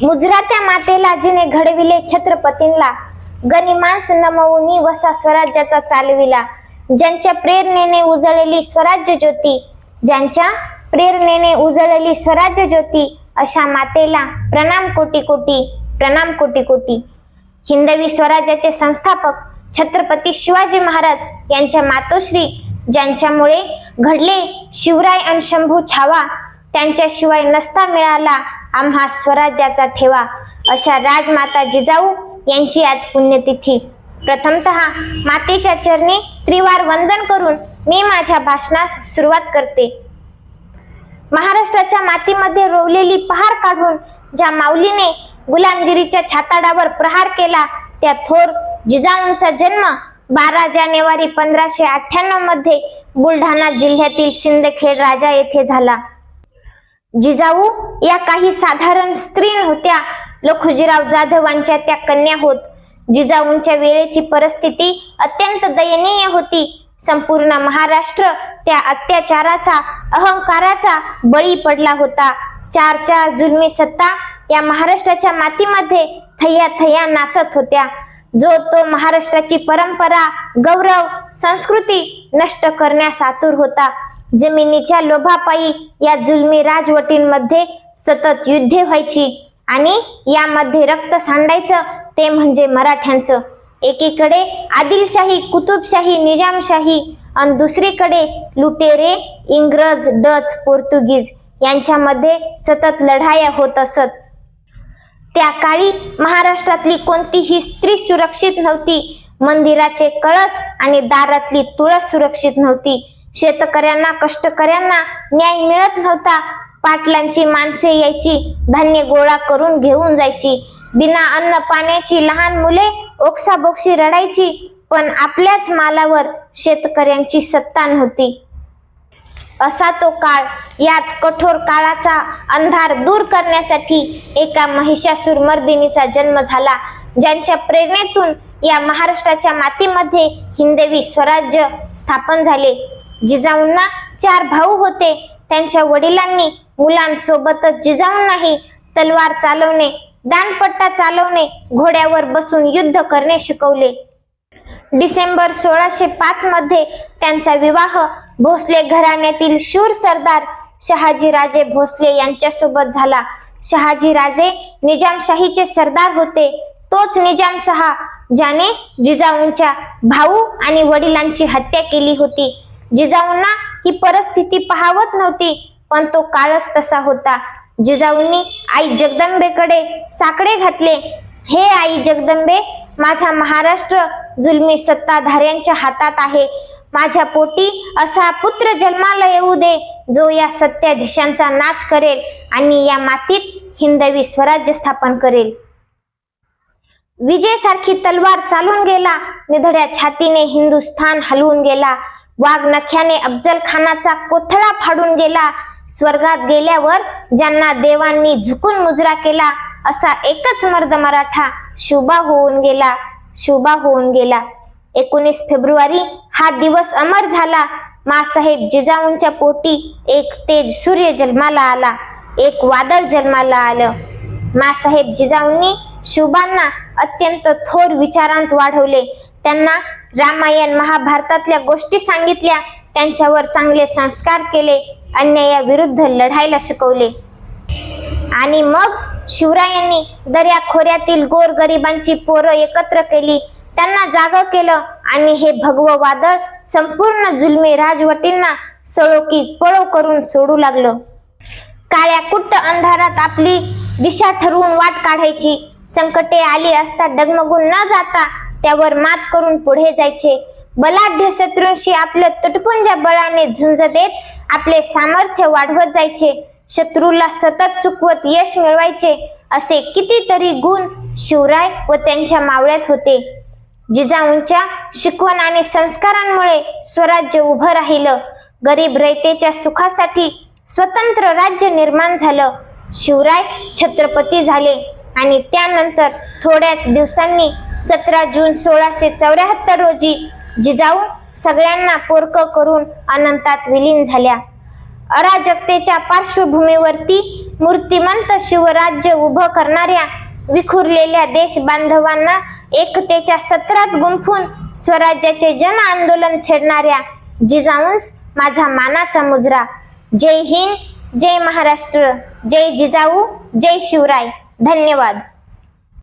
मुजरात्या मातेला जिने घडविले छत्रपतींना गनिमांस नमवूनी वसा स्वराज्याचा चालविला. ज्यांच्या प्रेरणेने उजळलेली स्वराज्य ज्योती ज्यांच्या प्रेरणेने उजळलेली स्वराज्य ज्योती अशा मातेला प्रणाम कोटी कोटी प्रणाम कोटी कोटी. हिंदवी स्वराज्याचे संस्थापक छत्रपती शिवाजी महाराज यांच्या मातोश्री ज्यांच्यामुळे घडले शिवराय आणि शंभू छावा त्यांच्याशिवाय नसता मिळाला आम्हा स्वराज्याचा ठेवा अशा राजमाता जिजाऊ यांची आज पुण्यतिथी. प्रथमतः मातेच्या चरणी त्रिवार वंदन करून मी माझ्या भाषणास सुरुवात करते. महाराष्ट्राच्या मातीमध्ये रोवलेली पहार काढून ज्या माऊलीने गुलामगिरीच्या छाताडावर प्रहार केला त्या थोर जिजाऊंचा जन्म बारा जानेवारी पंधराशे अठ्ठ्याण्णवमध्ये बुलढाणा जिल्ह्यातील सिंदखेड राजा येथे झाला. जिजाऊ या काही साधारण स्त्री नव्हत्या. लखुजीराव जाधवांच्या त्या कन्या होत. जिजाऊंच्या वेळेची परिस्थिती अत्यंत दयनीय होती. संपूर्ण महाराष्ट्र त्या अत्याचाराचा अहंकाराचा बळी पडला होता. चार चार जुलमी सत्ता या महाराष्ट्राच्या मातीमध्ये थैया थैया नाचत होत्या. जो तो महाराष्ट्राची परंपरा गौरव संस्कृती नष्ट करण्यास आतुर होता. जमिनीच्या लोभापायी या जुलमी राजवटींमध्ये सतत युद्धे व्हायची आणि यामध्ये रक्त सांडायचं ते म्हणजे मराठ्यांचं. एकीकडे आदिलशाही कुतुबशाही निजामशाही आणि दुसरीकडे लुटेरे इंग्रज डच पोर्तुगीज यांच्यामध्ये सतत लढाया होत असत. त्या काळी महाराष्ट्रातली कोणतीही स्त्री सुरक्षित नव्हती. मंदिराचे कळस आणि दारातली तुळस सुरक्षित नव्हती. शेतकऱ्यांना कष्टकऱ्यांना न्याय मिळत नव्हता. पाटलांची माणसे यायची धान्य गोळा करून घेऊन जायची. बिना अन्न पाण्याची लहान मुले ओक्साबोक्शी रडायची पण आपल्याच मालावर शेतकऱ्यांची सत्ता नव्हती. असा तो काळ याच कठोर काळाचा अंधार दूर करण्यासाठी एका महिषासूर मर्दिनीचा जन्म झाला ज्यांच्या प्रेरणेतून या महाराष्ट्राच्या मातीमध्ये हिंदवी स्वराज्य स्थापन झाले. जिजाऊंना चार भाऊ होते. त्यांच्या वडिलांनी मुलांसोबतच जिजाऊंनाही तलवार चालवणे दानपट्टा चालवणे घोड्यावर बसून युद्ध करणे शिकवले. डिसेंबर सोळाशे पाच मध्ये त्यांचा विवाह भोसले घराण्यातील शूर सरदार शहाजीराजे भोसले यांच्यासोबत झाला. शहाजीराजे निजामशाहीचे सरदार होते. तोच निजामशहा ज्याने जिजाऊंच्या भाऊ आणि वडिलांची हत्या केली होती. जिजाऊंना ही परिस्थिती पाहावत नव्हती पण तो काळच तसा होता. जिजाऊंनी आई जगदंबेकडे साकडे घातले. हे आई जगदंबे माझा महाराष्ट्र जुलमी सत्ताधाऱ्यांच्या हातात आहे. माझ्या पोटी असा पुत्र जन्माला येऊ दे जो या सत्याधीशांचा नाश करेल आणि या मातीत हिंदवी स्वराज्य स्थापन करेल. विजयसारखी तलवार चालून गेला. निधड्या छातीने हिंदुस्थान हलवून गेला. वाघ नख्याने अफजल खानाचा कोथळा फाडून गेला. स्वर्गात गेल्यावर ज्यांना देवांनी झुकून मुजरा केला असा एकच मर्द मराठा शुभा होऊन गेला शुभा होऊन गेला. एकोणीस फेब्रुवारी हा दिवस अमर झाला. मासाहेब जिजाऊंच्या पोटी एक तेज सूर्य जन्माला आला एक वादळ जन्माला आलं. मासाहेब जिजाऊंनी शुभांना अत्यंत थोर विचारांत वाढवले. त्यांना रामायण महाभारतातल्या गोष्टी सांगितल्या त्यांच्यावर चांगले संस्कार केले अन्यायाविरुद्ध लढायला शिकवले. आणि मग शिवरायांनी दर्या खोऱ्यातील गोर गरिबांची पोरं एकत्र केली. त्यांना जाग केलं आणि हे भगव वादळ संपूर्ण जुलमी राजवटींना सळोकी पळो करून सोडू लागलं. काळ्या कुट्ट अंधारात आपली दिशा ठरवून वाट काढायची. संकटे आली असता डगमगून न जाता त्यावर मात करून पुढे जायचे. बलाढ्य शत्रूंशी आपलं तुटपुंजा बळाने झुंज देत आपले सामर्थ्य वाढवत जायचे. शत्रूला सतत चुकवत यश मिळवायचे असे कितीतरी गुण शिवराय व त्यांच्या मावळ्यात होते. जिजाऊंच्या शिकवण आणि संस्कारांमुळे स्वराज्य उभं राहिलं. गरीब रयतेच्या सुखासाठी स्वतंत्र राज्य निर्माण झालं. शिवराय छत्रपती झाले आणि त्यानंतर थोड्याच दिवसांनी सतरा जून सोळाशे चौऱ्याहत्तर रोजी जिजाऊ सगळ्यांना पोरक करून अनंतात विलीन झाल्या. अराजकतेच्या पार्श्वभूमीवरती मूर्तिमंत शिवराज्य उभं करणाऱ्या विखुरलेल्या देश बांधवांना एकतेच्या सत्रात गुंफून स्वराज्याचे जन आंदोलन छेडणाऱ्या जिजाऊंस माझा मानाचा मुजरा. जय हिंद जय महाराष्ट्र जय जिजाऊ जय शिवराय. धन्यवाद.